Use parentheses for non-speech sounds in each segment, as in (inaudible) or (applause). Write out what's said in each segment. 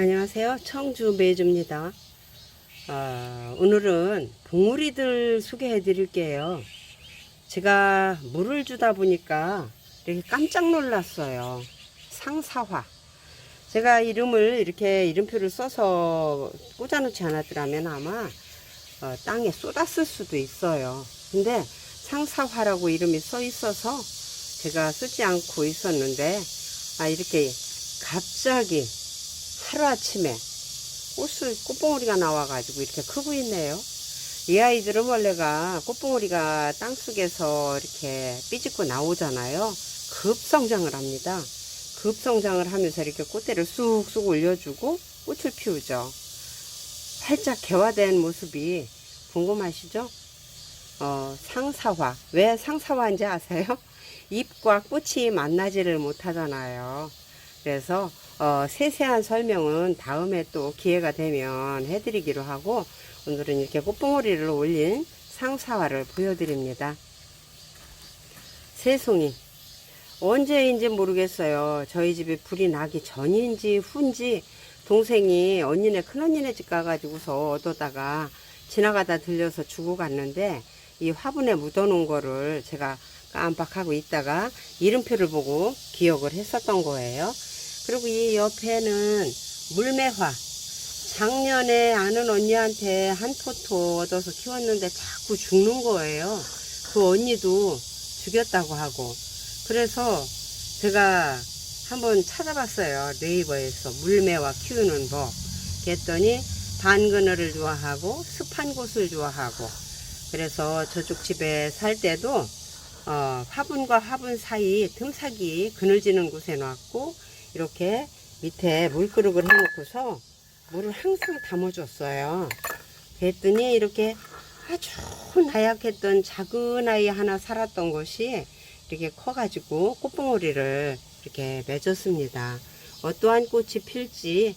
안녕하세요. 청주 매주입니다. 아, 오늘은 봉우리들 소개해 드릴게요. 제가 물을 주다 보니까 이렇게 깜짝 놀랐어요. 상사화. 제가 이름을 이렇게 이름표를 써서 꽂아놓지 않았더라면 아마 어, 땅에 쏟았을 수도 있어요. 근데 상사화라고 이름이 써 있어서 제가 쓰지 않고 있었는데 아 이렇게 갑자기 하루아침에 꽃을, 꽃봉오리가 나와가지고 이렇게 크고 있네요. 이 아이들은 원래가 꽃봉오리가 땅속에서 이렇게 삐집고 나오잖아요. 급성장을 합니다. 급성장을 하면서 이렇게 꽃대를 쑥쑥 올려주고 꽃을 피우죠. 살짝 개화된 모습이 궁금하시죠? 어, 상사화. 왜 상사화인지 아세요? (laughs) 잎과 꽃이 만나지를 못하잖아요. 그래서 어, 세세한 설명은 다음에 또 기회가 되면 해드리기로 하고 오늘은 이렇게 꽃봉오리를 올린 상사화를 보여드립니다. 새송이 언제인지 모르겠어요. 저희 집에 불이 나기 전인지 후인지 동생이 언니네 큰언니네 집 가가지고서 얻어다가 지나가다 들려서 주고 갔는데 이 화분에 묻어놓은 거를 제가 깜빡하고 있다가 이름표를 보고 기억을 했었던 거예요. 그리고 이 옆에는 물매화. 작년에 아는 언니한테 한 포토 얻어서 키웠는데 자꾸 죽는 거예요. 그 언니도 죽였다고 하고. 그래서 제가 한번 찾아봤어요. 네이버에서 물매화 키우는 법. 그랬더니 반 그늘을 좋아하고 습한 곳을 좋아하고. 그래서 저쪽 집에 살 때도 어, 화분과 화분 사이 틈사기 그늘지는 곳에 놨고 이렇게 밑에 물그릇을 해놓고서 물을 항상 담아줬어요. 그랬더니 이렇게 아주 나약했던 작은 아이 하나 살았던 것이 이렇게 커가지고 꽃봉오리를 이렇게 맺었습니다. 어떠한 꽃이 필지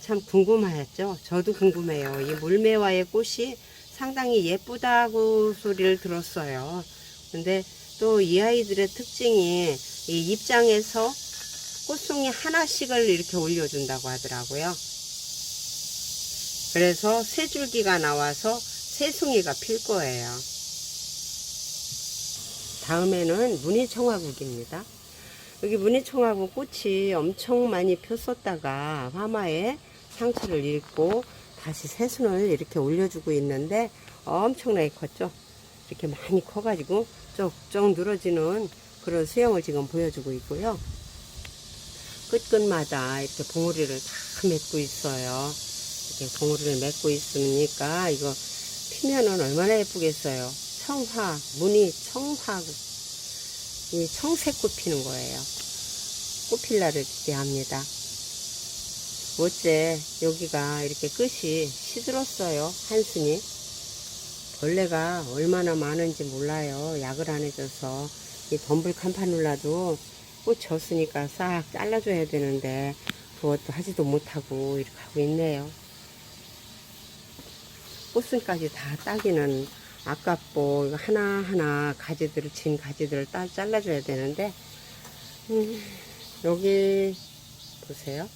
참 궁금하였죠. 저도 궁금해요. 이 물매화의 꽃이 상당히 예쁘다고 소리를 들었어요. 근데 또 이 아이들의 특징이 이 입장에서 꽃송이 하나씩을 이렇게 올려준다고 하더라고요. 그래서 새 줄기가 나와서 새 송이가 필 거예요. 다음에는 무늬청화국입니다. 여기 무늬청화국 꽃이 엄청 많이 폈었다가 화마에 상처를 입고 다시 새순을 이렇게 올려주고 있는데 엄청나게 컸죠. 이렇게 많이 커가지고 쪽쪽 늘어지는 그런 수영을 지금 보여주고 있고요. 끝끝마다 이렇게 봉우리를 다 맺고 있어요. 이렇게 봉우리를 맺고 있으니까 이거 피면은 얼마나 예쁘겠어요. 청화, 무늬 청화, 이 청색꽃 피는 거예요. 꽃필 날을 기대합니다. 어째 여기가 이렇게 끝이 시들었어요. 한순이. 벌레가 얼마나 많은지 몰라요. 약을 안 해줘서. 이 덤불 캄파눌라도 꽃 졌으니까 싹 잘라줘야 되는데 그것도 하지도 못하고 이렇게 하고 있네요. 꽃순까지 다 따기는 아깝고 하나하나 가지들을 진 가지들을 따 잘라줘야 되는데 음, 여기 보세요.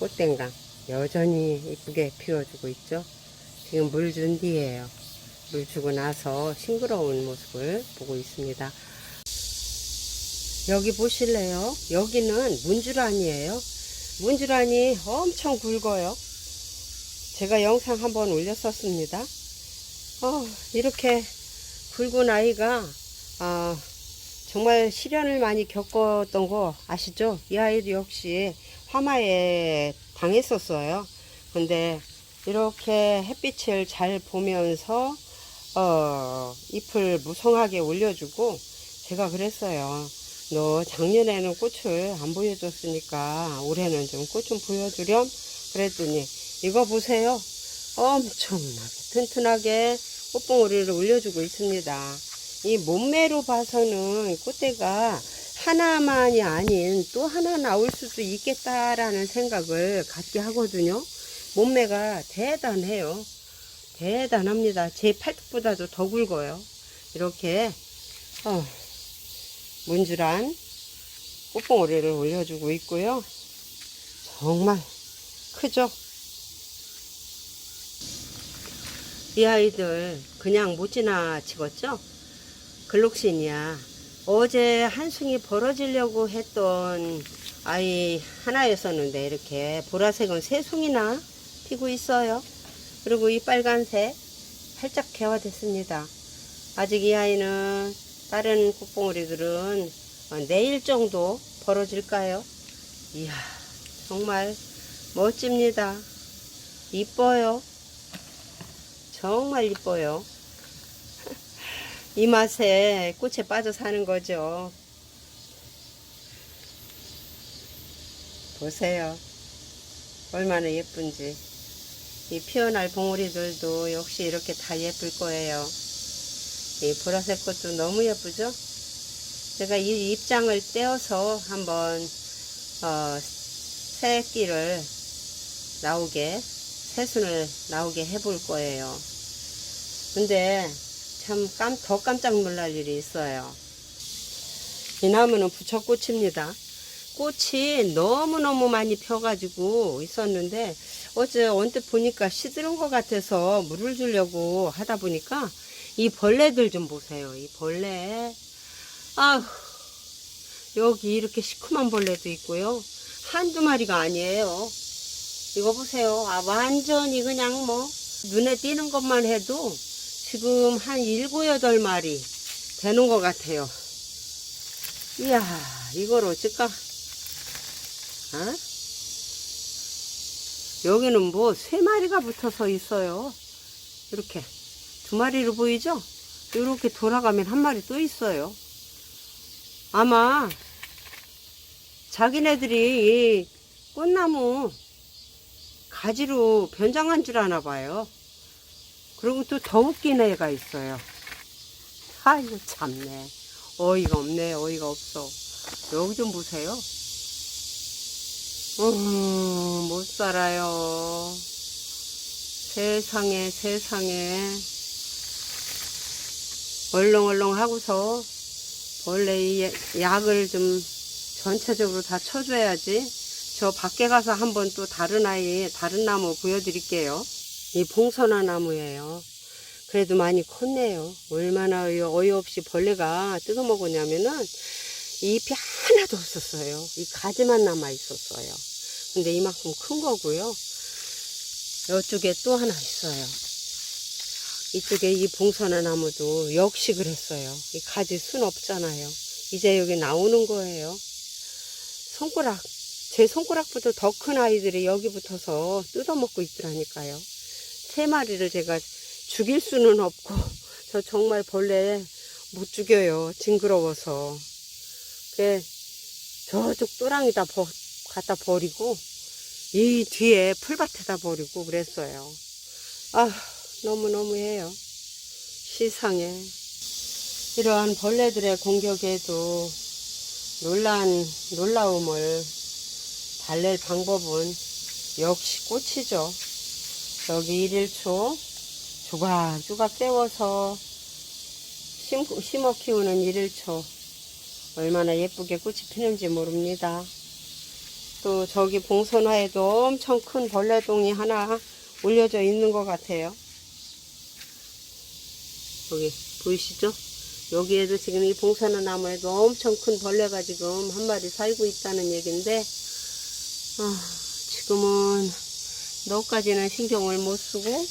꽃댕강 여전히 이쁘게 피워주고 있죠. 지금 물 준 뒤에요. 물 주고 나서 싱그러운 모습을 보고 있습니다. 여기 보실래요? 여기는 문주란이에요. 문주란이 엄청 굵어요. 제가 영상 한번 올렸었습니다. 어, 이렇게 굵은 아이가 아, 정말 시련을 많이 겪었던 거 아시죠? 이 아이도 역시 화마에 당했었어요. 근데 이렇게 햇빛을 잘 보면서 어, 잎을 무성하게 올려주고 제가 그랬어요. 너 작년에는 꽃을 안 보여줬으니까 올해는 좀 꽃 좀 보여주렴. 그랬더니 이거 보세요. 엄청나게 튼튼하게 꽃봉오리를 올려주고 있습니다. 이 몸매로 봐서는 꽃대가 하나만이 아닌 또 하나 나올 수도 있겠다라는 생각을 갖게 하거든요. 몸매가 대단해요. 대단합니다. 제 팔뚝보다도 더 굵어요. 이렇게 어, 문주란 꽃봉오리를 올려주고 있고요. 정말 크죠? 이 아이들 그냥 못 지나치겠죠? 글록신이야. 어제 한숭이 벌어지려고 했던 아이 하나였었는데 이렇게 보라색은 세 송이나 피고 있어요. 그리고 이 빨간색 살짝 개화됐습니다. 아직 이 아이는 다른 꽃봉오리들은 어, 내일 정도 벌어질까요? 이야 정말 멋집니다. 이뻐요. 정말 이뻐요. (laughs) 이 맛에 꽃에 빠져 사는 거죠. 보세요. 얼마나 예쁜지. 이 피어날 봉오리들도 역시 이렇게 다 예쁠 거예요. 이 보라색 꽃도 너무 예쁘죠? 제가 이 입장을 떼어서 한번 어, 새끼를 나오게 새순을 나오게 해볼 거예요. 근데 참 깜, 더 깜짝 놀랄 일이 있어요. 이 나무는 부처꽃입니다. 꽃이 너무너무 많이 펴가지고 있었는데 어제 언뜻 보니까 시드는 것 같아서 물을 주려고 하다 보니까 이 벌레들 좀 보세요. 이 벌레. 아휴, 여기 이렇게 시큼한 벌레도 있고요. 한두 마리가 아니에요. 이거 보세요. 아, 완전히 그냥 뭐, 눈에 띄는 것만 해도 지금 한 일곱, 여덟 마리 되는 것 같아요. 이야, 이걸 어쩔까? 어? 여기는 뭐, 세 마리가 붙어서 있어요. 이렇게. 두 마리로 보이죠? 이렇게 돌아가면 한 마리 또 있어요. 아마, 자기네들이 이 꽃나무 가지로 변장한 줄 아나 봐요. 그리고 또 더 웃긴 애가 있어요. 아이고, 참네. 어이가 없네, 어이가 없어. 여기 좀 보세요. 음, 못 살아요. 세상에, 세상에. 얼렁얼렁 하고서 이 약을 좀 전체적으로 다 쳐줘야지. 저 밖에 가서 한번 또 다른 아이, 다른 나무 보여드릴게요. 이 봉선화 나무예요. 그래도 많이 컸네요. 얼마나 어이없이 벌레가 뜯어먹었냐면은 이 잎이 하나도 없었어요. 이 가지만 남아 있었어요. 근데 이만큼 큰 거고요. 이쪽에 또 하나 있어요. 이쪽에 이 봉선화 나무도 역시 그랬어요. 이 가지 순 없잖아요. 이제 여기 나오는 거예요. 손가락, 제 손가락보다 더 큰 아이들이 여기 붙어서 뜯어먹고 있더라니까요. 세 마리를 제가 죽일 수는 없고, (laughs) 저 정말 벌레 못 죽여요. 징그러워서. 그래, 저쪽 또랑이다 버, 갖다 버리고, 이 뒤에 풀밭에다 버리고 그랬어요. 아, 너무너무해요. 시상에. 이러한 벌레들의 공격에도 놀란, 놀라움을 달랠 방법은 역시 꽃이죠. 여기 일일초 조각조각 떼워서 심, 심어 키우는 일일초 얼마나 예쁘게 꽃이 피는지 모릅니다. 또 저기 봉선화에도 엄청 큰 벌레동이 하나 올려져 있는 것 같아요. 여기 보이시죠? 여기에도 지금 이 봉선화 나무에도 엄청 큰 벌레가 지금 한 마리 살고 있다는 얘기인데 아, 지금은 너까지는 신경을 못 쓰고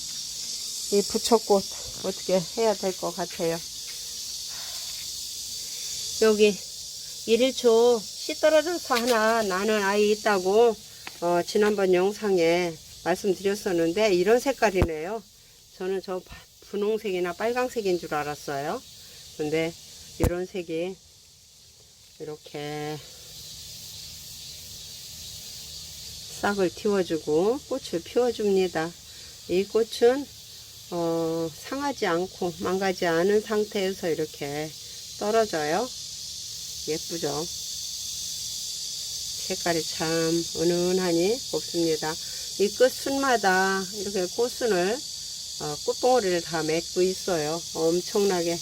이 부처꽃 어떻게 해야 될 것 같아요. 여기 일일초 씨 떨어져서 하나 나는 아이 있다고 어, 지난번 영상에 말씀드렸었는데 이런 색깔이네요. 저는 저 바- 분홍색이나 빨강색인 줄 알았어요. 근데 이런 색이 이렇게 싹을 틔워주고 꽃을 피워줍니다. 이 꽃은 어, 상하지 않고 망가지 않은 상태에서 이렇게 떨어져요. 예쁘죠? 색깔이 참 은은하니 곱습니다. 이 끝순마다 이렇게 꽃순을 어, 꽃봉오리를 다 맺고 있어요. 엄청나게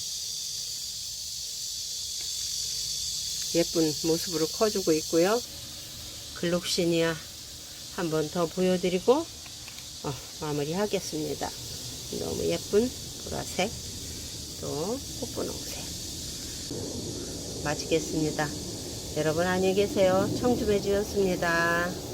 예쁜 모습으로 커주고 있고요. 글록시니아 한 번 더 보여드리고 어, 마무리하겠습니다. 너무 예쁜 보라색 또 꽃분홍색 마치겠습니다. 여러분 안녕히 계세요. 청주매주였습니다.